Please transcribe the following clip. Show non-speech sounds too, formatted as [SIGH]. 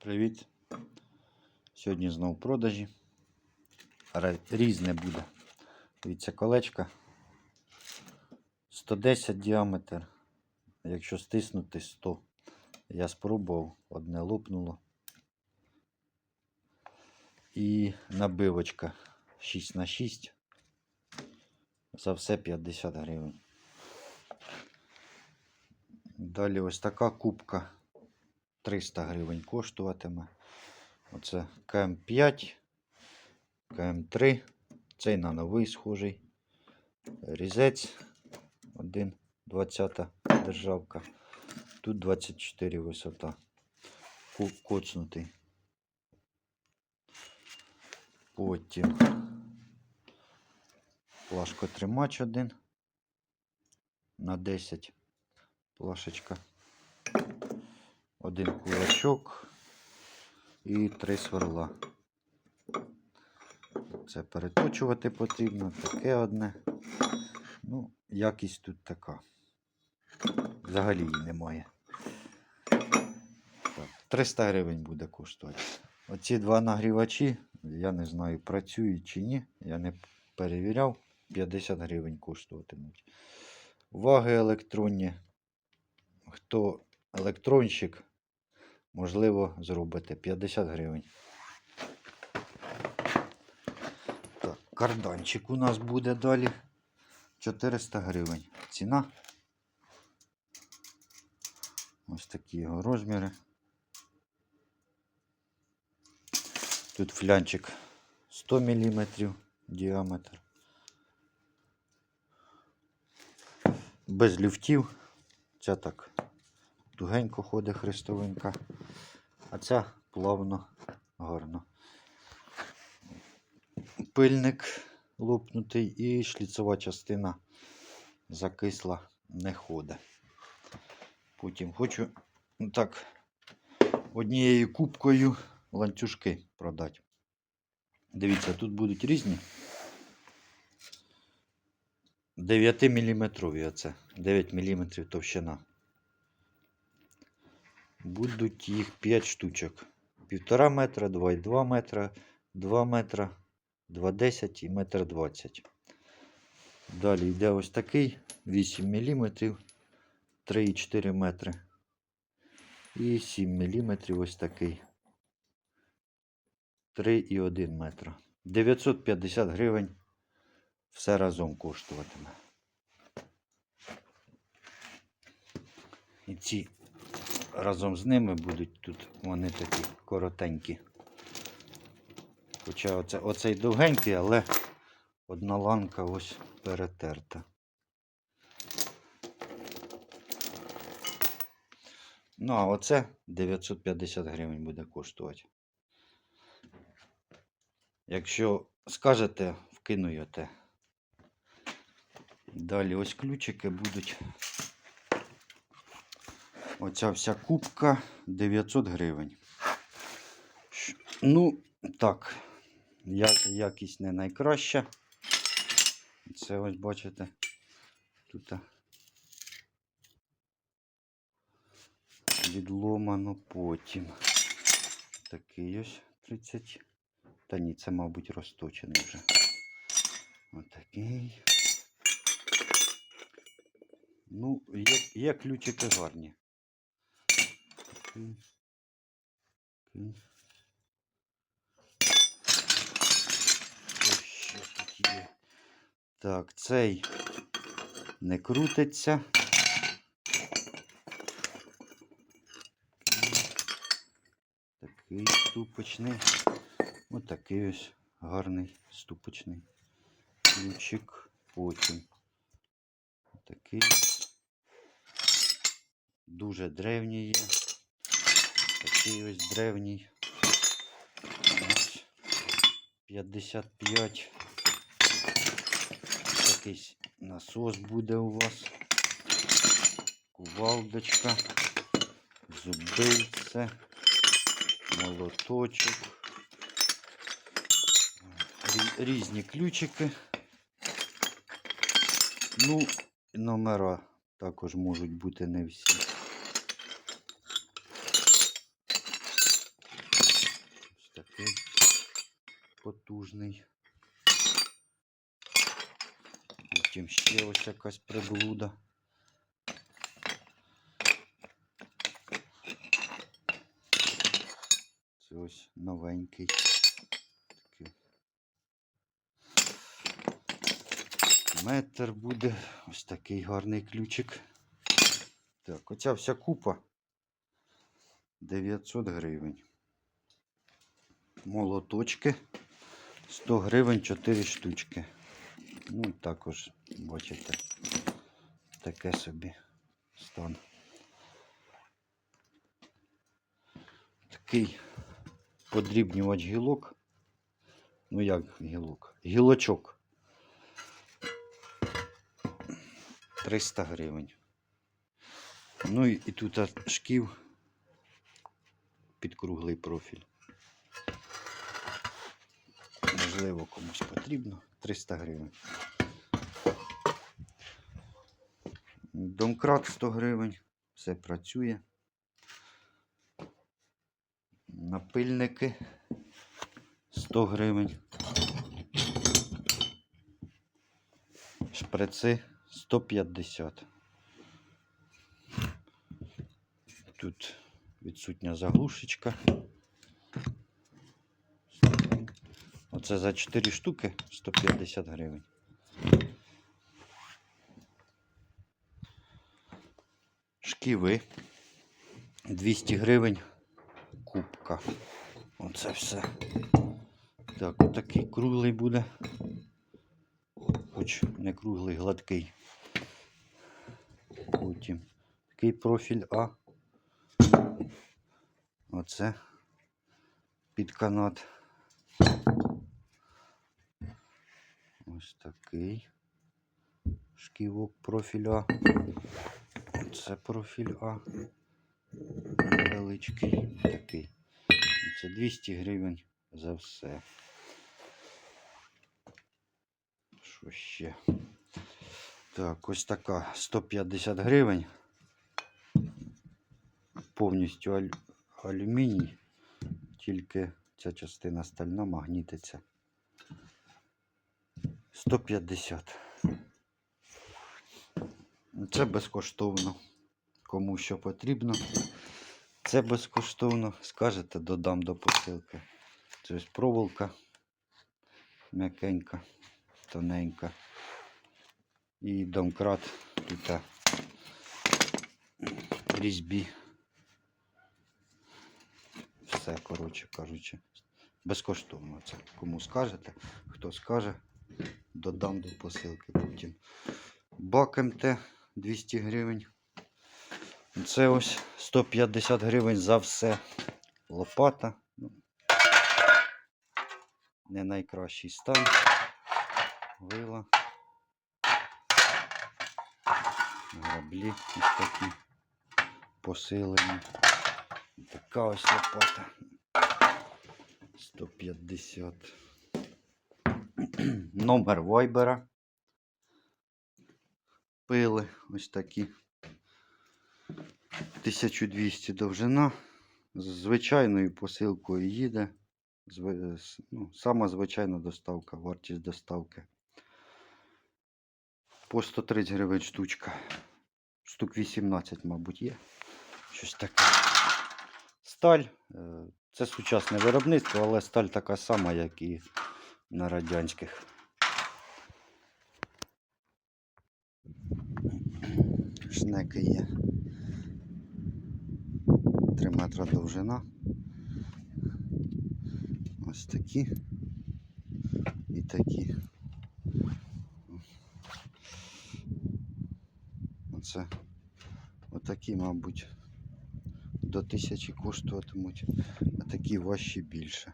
Привіт. Сьогодні знову продажі. Різне буде. Дивіться, колечка. 110 діаметр. Якщо стиснути 100. Я спробував, одне лопнуло. І набивочка 6 на 6 За все 50 гривень. Далі ось така кубка 300 гривень коштуватиме. Оце КМ5, КМ3. Цей на новий схожий. Різець 1,20 державка. Тут 24 висота. Коцнутий. Потім плашкотримач один на 10 плашечка. Один кулачок і три сверла. Це переточувати потрібно, таке одне. Ну, якість тут така. Взагалі її немає. Так, 300 гривень буде коштувати. Оці два нагрівачі, я не знаю, працюють чи ні. Я не перевіряв. 50 гривень коштуватимуть. Ваги електронні. Хто електронщик, можливо, зробите 50 гривень. Так, карданчик у нас буде далі 400 гривень. Ціна. Ось такі його розміри. Тут флянчик 100 мм діаметр. Без люфтів. Ця так тугенько ходить хрестовинка, а ця плавно, гарно. Пильник лопнутий і шліцова частина закисла, не ходить. Потім хочу ну, так однією кубкою ланцюжки продати. Дивіться, тут будуть різні. 9 мм оце. 9 мм товщина. Будуть їх 5 штучок. 1,5 метра, 2,2 метра, 2 метра, 2,10 і метр 20. Далі йде ось такий 8 мм, 3,4 метри. І 7 мм ось такий. 3,1 метра. 950 гривень все разом коштуватиме. І ці разом з ними будуть тут вони такі коротенькі. Хоча оце, оцей довгенький, але одна ланка ось перетерта. Ну, а оце 950 гривень буде коштувати. Якщо скажете, вкину я те. Далі ось ключики будуть. Оця вся кубка 900 гривень. Ну, так, якість не найкраща. Це ось бачите. Тут відломано потім. Такий ось 30. Та ні, це, мабуть, розточений вже. Отакий. Ну, є, є ключики гарні. Такий. Такий. Ось що тут є. Так, цей не крутиться. Такий ступочний. Ось такий ось гарний ступочний ключик. Потім такий. Дуже древній є. Такий ось древній. 55. Якийсь насос буде у вас. Кувалдочка. Зубильце. Молоточок. Різні ключики. Ну, номера також можуть бути не всі. Потужний. Потім ще ось якась приблуда. Це ось новенький. Такий. Метр буде. Ось такий гарний ключик. Так, оця вся купа 900 гривень. Молоточки 100 гривень 4 штучки. Ну, також, бачите, таке собі стан. Такий подрібнювач гілок. Ну як гілок? Гілочок. 300 гривень. Ну і, і тут шків під круглий профіль. Можливо, комусь потрібно. 300 гривень. Домкрат 100 гривень. Все працює. Напильники 100 гривень. Шприци 150. Тут відсутня заглушечка. Оце за 4 штуки 150 гривень. Шківи 200 гривень кубка. Оце все. Так, отакий круглий буде. Хоч не круглий, гладкий. Потім такий профіль А. Оце під канат. Ось такий шківок профіль А. Це профіль А. Невеличкий такий. Це 200 гривень за все. Що ще? Так, ось така 150 гривень. Повністю аль... алюміній, тільки ця частина стальна магнітиться. 150. Це безкоштовно. Кому що потрібно. Це безкоштовно. Скажете, додам до посилки. Це ось проволока м'якенька, тоненька. І домкрат тут різьбі. Все, коротше кажучи. Безкоштовно це. Кому скажете, хто скаже, додам до посилки потім. Бак МТ 200 гривень. Це ось 150 гривень за все. Лопата. Ну, Не найкращий стан. Вила. Граблі ось такі посилені. Така ось лопата. 150. [CLEARS THROAT] Номер вайбера. Пили ось такі. 1200 довжина. З звичайною посилкою їде. Ну, сама звичайна доставка, вартість доставки. По 130 гривень штучка. Штук 18, мабуть, є. Щось таке. Сталь. е, Це сучасне виробництво, але сталь така сама, як і на радянських. Шнеки є. 3 метра довжина. Ось такі. І такі. Оце отакі, мабуть, до тисячі коштуватимуть, а такі важчі більше.